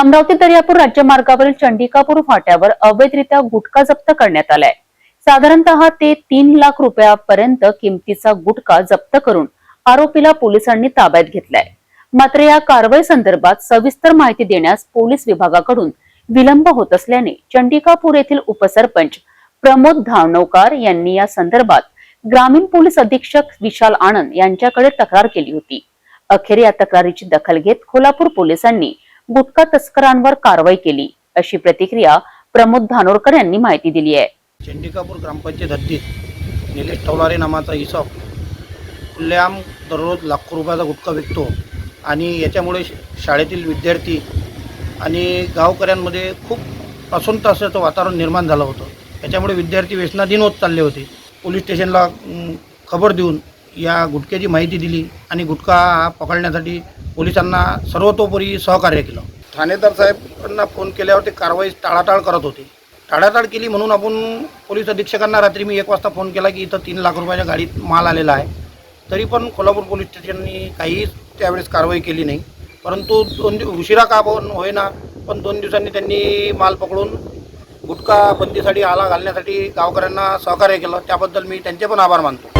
अमरावती दर्यापूर राज्यमार्गावरील चंडिकापूर फाट्यावर अवैधरित्या गुटखा जप्त करण्यात आलाय. साधारणतः ते तीन लाख रुपयापर्यंत किमतीचा गुटखा जप्त करून आरोपीला पोलिसांनी ताब्यात घेतलाय. मात्र या कारवाई संदर्भात सविस्तर माहिती देण्यास पोलीस विभागाकडून विलंब होत असल्याने चंडिकापूर येथील उपसरपंच प्रमोद धावणवकार यांनी या संदर्भात ग्रामीण पोलीस अधीक्षक विशाल आनंद यांच्याकडे तक्रार केली होती. अखेर या तक्रारीची दखल घेत कोल्हापूर पोलिसांनी गुटखा तस्करांवर कारवाई केली अशी प्रतिक्रिया प्रमोद धानोरकर यांनी माहिती दिली आहे. चंडिकापूर ग्रामपंचायत हद्दीत निलेश टवलारे नावाचा इसप खुल्लेआम दररोज लाखो रुपयाचा गुटखा विकतो आणि याच्यामुळे श- शाळेतील विद्यार्थी आणि गावकऱ्यांमध्ये खूप असंतोषाचं वातावरण निर्माण झालं होतं. याच्यामुळे विद्यार्थी व्यसनाधीन होत चालले होते. पोलीस स्टेशनला खबर देऊन या गुटख्याची माहिती दिली आणि गुटखा हा पकडण्यासाठी पोलिसांना सर्वतोपरी सहकार्य केलं. ठाणेदार साहेबांना फोन केल्यावर ते कारवाई टाळाटाळ करत होते. टाळाटाळ केली म्हणून आपण पोलीस अधीक्षकांना रात्री मी एक वाजता फोन केला की इथं तीन लाख रुपयाच्या गाडीत माल आलेला आहे. तरी पण कोल्हापूर पोलीस स्टेशननी काहीच त्यावेळेस कारवाई केली नाही. परंतु दोन दिव उशिरा का पण होईना पण दोन दिवसांनी त्यांनी माल पकडून गुटखा बंदीसाठी आला घालण्यासाठी गावकऱ्यांना सहकार्य केलं. त्याबद्दल मी त्यांचे पण आभार मानतो.